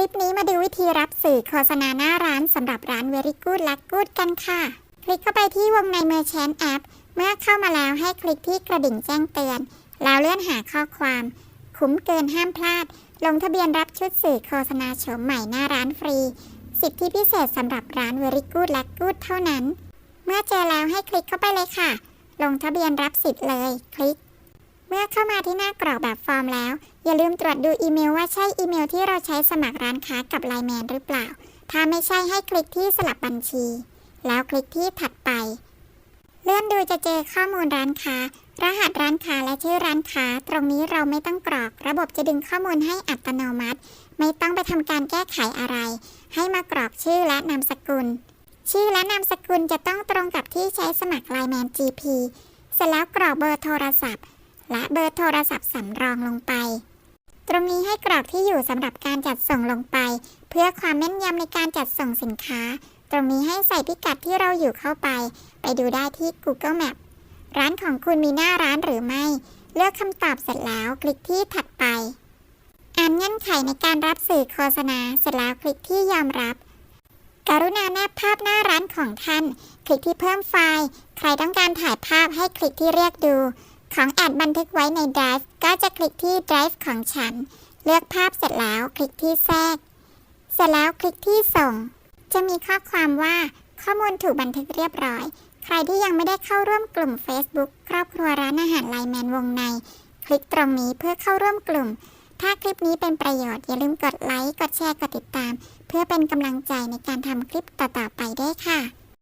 ลิปนี้มาดูวิธีรับสื่อโฆษณาหน้าร้านสำหรับร้าน Very Good และ Good กันค่ะ คลิกเข้าไปที่วงใน Merchant App เมื่อเข้ามาแล้วให้คลิกที่กระดิ่งแจ้งเตือน แล้วเลื่อนหาข้อความ คุ้มเกินห้ามพลาด ลงทะเบียนรับชุดสื่อโฆษณาโฉมใหม่หน้าร้านฟรี สิทธิพิเศษสำหรับร้าน Very Good และ Good เท่านั้น เมื่อเจอแล้วให้คลิกเข้าไปเลยค่ะ ลงทะเบียนรับสิทธิ์เลย คลิก เมื่อเข้ามาที่หน้ากรอกแบบฟอร์มแล้ว อย่าลืมตรวจดูอีเมลว่าใช่อีเมลที่เราใช้สมัครร้านค้ากับไลน์แมนหรือเปล่า ถ้าไม่ใช่ให้คลิกที่สลับบัญชี แล้วคลิกที่ถัดไป เลื่อนดูจะเจอข้อมูลร้านค้า รหัสร้านค้าและชื่อร้านค้า ตรงนี้เราไม่ต้องกรอก ระบบจะดึงข้อมูลให้อัตโนมัติ ไม่ต้องไปทำการแก้ไขอะไร ให้มากรอกชื่อและนามสกุล ชื่อและนามสกุลจะต้องตรงกับที่ใช้สมัครไลน์แมน GP เสร็จแล้วกรอกเบอร์โทรศัพท์ และเบอร์โทรศัพท์สำรองลงไป ตรงนี้ให้กรอกที่อยู่สำหรับการจัดส่งลงไป เพื่อความแม่นยำในการจัดส่งสินค้า ตรงนี้ให้ใส่พิกัดที่เราอยู่เข้าไป ไปดูได้ที่ Google Map ร้านของคุณมีหน้าร้านหรือไม่ เลือกคำตอบเสร็จแล้วคลิกที่ถัดไป อ่านเงื่อนไขในการรับสื่อโฆษณา เสร็จแล้วคลิกที่ยอมรับ กรุณาแนบภาพหน้าร้านของท่าน คลิกที่เพิ่มไฟล์ ใครต้องการถ่ายภาพให้คลิกที่เรียกดู ของแอดบันทึกไว้ใน Drive ก็จะคลิกที่ Drive ของฉัน เลือกภาพเสร็จแล้วคลิกที่แทรก เสร็จแล้วคลิกที่ส่ง จะมีข้อความว่าข้อมูลถูกบันทึกเรียบร้อย ใครที่ยังไม่ได้เข้าร่วมกลุ่ม Facebook ครอบครัวร้านอาหารไลแมนวงใน คลิกตรงนี้เพื่อเข้าร่วมกลุ่ม ถ้าคลิปนี้เป็นประโยชน์อย่าลืมกดไลค์ กดแชร์ กดติดตาม เพื่อเป็นกำลังใจในการทำคลิปต่อๆไปด้วยค่ะ